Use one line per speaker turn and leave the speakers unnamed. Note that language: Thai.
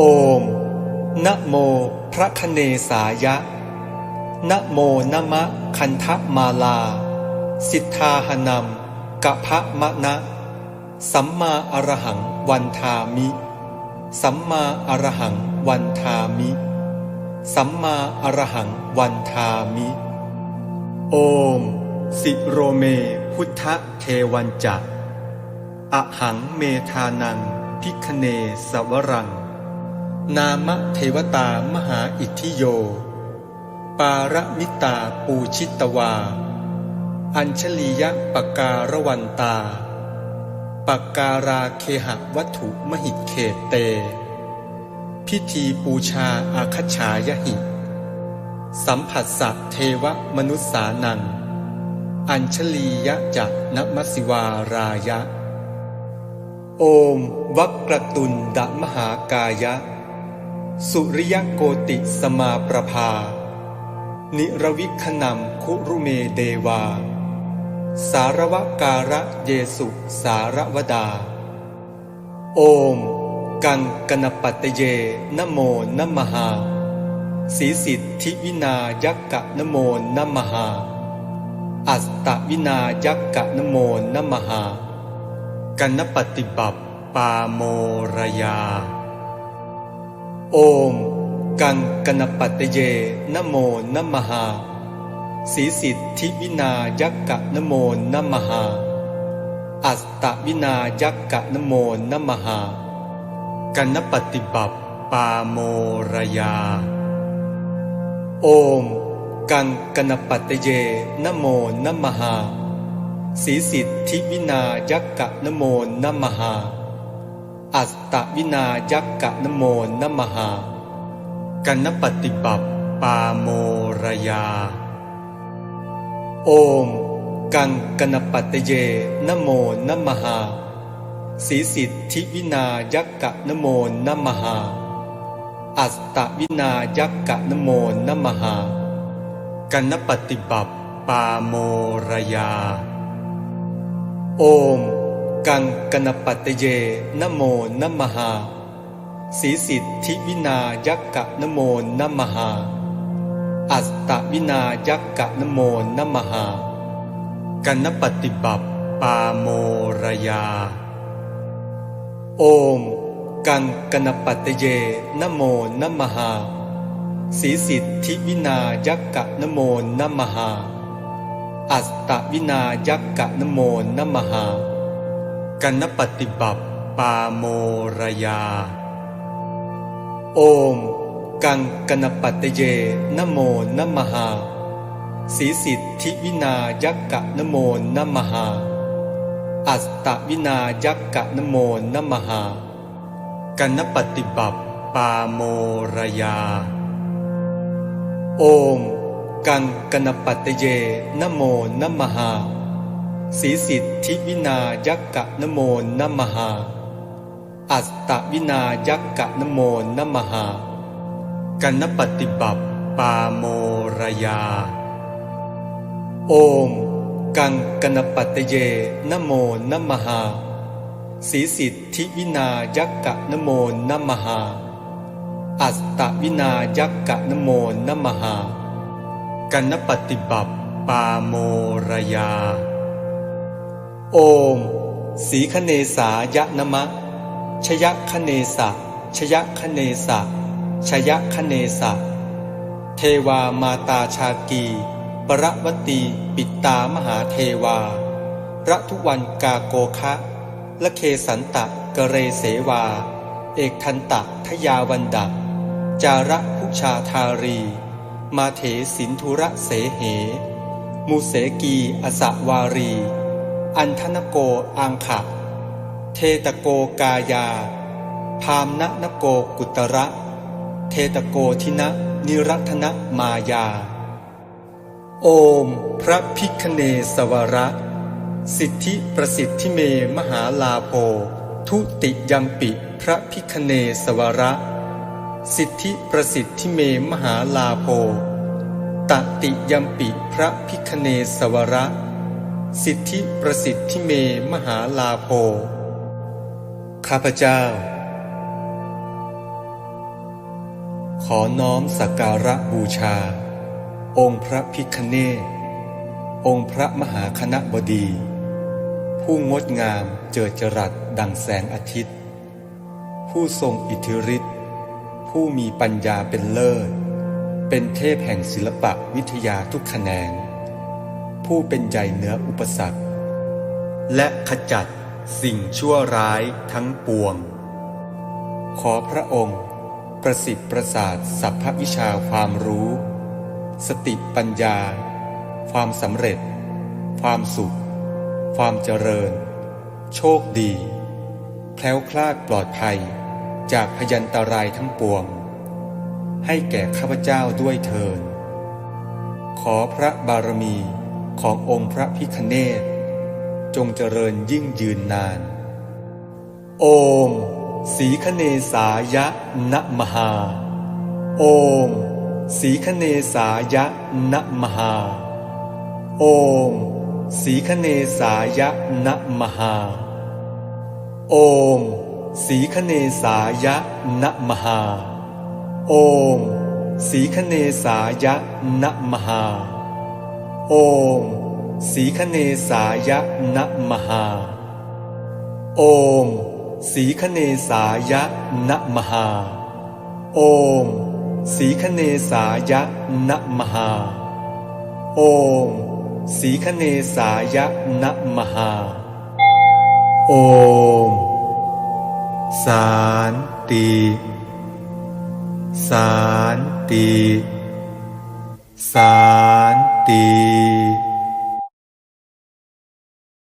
โอม นะโมพระคเนสายะ นะโมนะมะคันทะมาลา สิทธาหนัมกะพะมะนะ สัมมาอรหังวันทามิ สัมมาอรหังวันทามิ สัมมาอรหังวันทามิ โอม สิโรเมพุทธเทวันจักอหังเมธานังพิคเนสวรัง นามเทวตามหาอิทธิโย ปารมิตาปูชิตวา อัญชลียะปการวันตาปการาเคหะวัตถุมหิตเขตเต พิธีปูชาอาคชายหิ สัมผัสสะเทวมนุษสานัง อัญชลียะจักนมสสิวารายะ โอมวักกระตุนดมหากายะ สุริยโกติสมาประภา นิรวิคนัมคุรุเมเดวา สารวการะเยสุสารวดา โอม กังกนปัตเยนโมนมหา สีสิทธิวินายักกะนโมนมหา อัสตวินายักกะนโมนมหา กันนปฏิบัติปาโมรยา โอม กังกนปัตเยนโมนมหาสีสิทธิวินายักกะนโมนมหา อัสตวินายักกะนโมนมหา กันนปฏิบัติปาโมรยา โอม กังกนปัตเยนโมนมหาสีสิทธิวินายักกะนโมนมหา อัสตวินายักกะนโมนมหา กันนปฏิบัติปาโมรยา โอม กังกนปัตเยนโมนมหาสีสิทธิวินายักกะนโมนมหา อัสตวินายักกะนโมนมหา กันนปฏิบัติปาโมรยา โอม กังกนปัตเยนโมนมหาสีสิทธิวินายักกะนโมนมหา อัสตวินายักกะนโมนมหา กันนปฏิบัติปาโมรยา โอม กังกนปัตเยนโมนมหาสีสิทธิวินายักกะนโมนมหา อัสตวินายักกะนโมนมหา กันนปฏิบัติปาโมรยา โอม กังกนปัตเยนโมนมหาสีสิทธิวินายักกะนโมนมหา อัสตวินายักกะนโมนมหา กันนปฏิบัติปาโมรยา โอม กังกนปัตเยนโมนมหา สีสิทธิวินายักกะนโมนมหา อัสตวินายักกะนโมนมหา กันนปฏิบัติปาโมรยา โอม กังกนปัตเยนโมนมหา สีสิทธิวินายักกะนโมนมหา อัสตวินายักกะนโมนมหา กันนปฏิบัติปาโมรยา โอม สีคเนสายะนมะ ชยคเนสะชยคเนสะชยคเนสะเทวามาตาชากี ปรวตีปิตามหาเทวาระทุวันกาโกคะละเคสันตะกะเรเสวา เอกทันตะทยาวันดะจาระพุชาธารี มาเถสินธุระเสเหมูเสกีอสวารี อันธนโกอังขะเทตโกกายา พามนะนโกกุตระ เทตโกทินะนิรัตนะมายา โอม พระพิคเนสวระ สิทธิประสิทธิเมมหาลาโภทุติยัมปิพระพิคเนสวระ สิทธิประสิทธิเมมหาลาโภตติยัมปิพระพิคเนสวระ สิทธิประสิทธิเมมหาลาโภ ข้าพเจ้า ขอน้อมสักการะบูชา องค์พระพิคเนศองค์พระมหาคณะบดี ผู้งดงามเจิดจรัสดังแสงอาทิตย์ ผู้ทรงอิทธิฤทธิ์ผู้มีปัญญาเป็นเลิศ เป็นเทพแห่งศิลปะวิทยาทุกแขนง ผู้เป็นใหญ่เหนืออุปสรรค และขจัดสิ่งชั่วร้ายทั้งปวง ขอพระองค์ ประสิทธิ์ประสาทสัพพวิชาความรู้ สติปัญญา ความสำเร็จ ความสุข ความเจริญ โชคดี แคล้วคลาดปลอดภัย จากพยันตรายทั้งปวง ให้แก่ข้าพเจ้าด้วยเทินขอพระบารมี ขององค์พระพิคเนศจงเจริญยิ่งยืนนาน โอมสีคเนสายะนะมหา โอมสีคเนสายะนะมหา โอมสีคเนสายะนะมหา โอมสีคเนสายะนะมหา โอมสีคเนสายะนะมหา โอมสีคเนสายะนะมหา โอมสีคเนสายะนะมหา โอมสีคเนสายะนะมหา โอมสีคเนสายะนะมหา โอมสารติสารติสาร ติ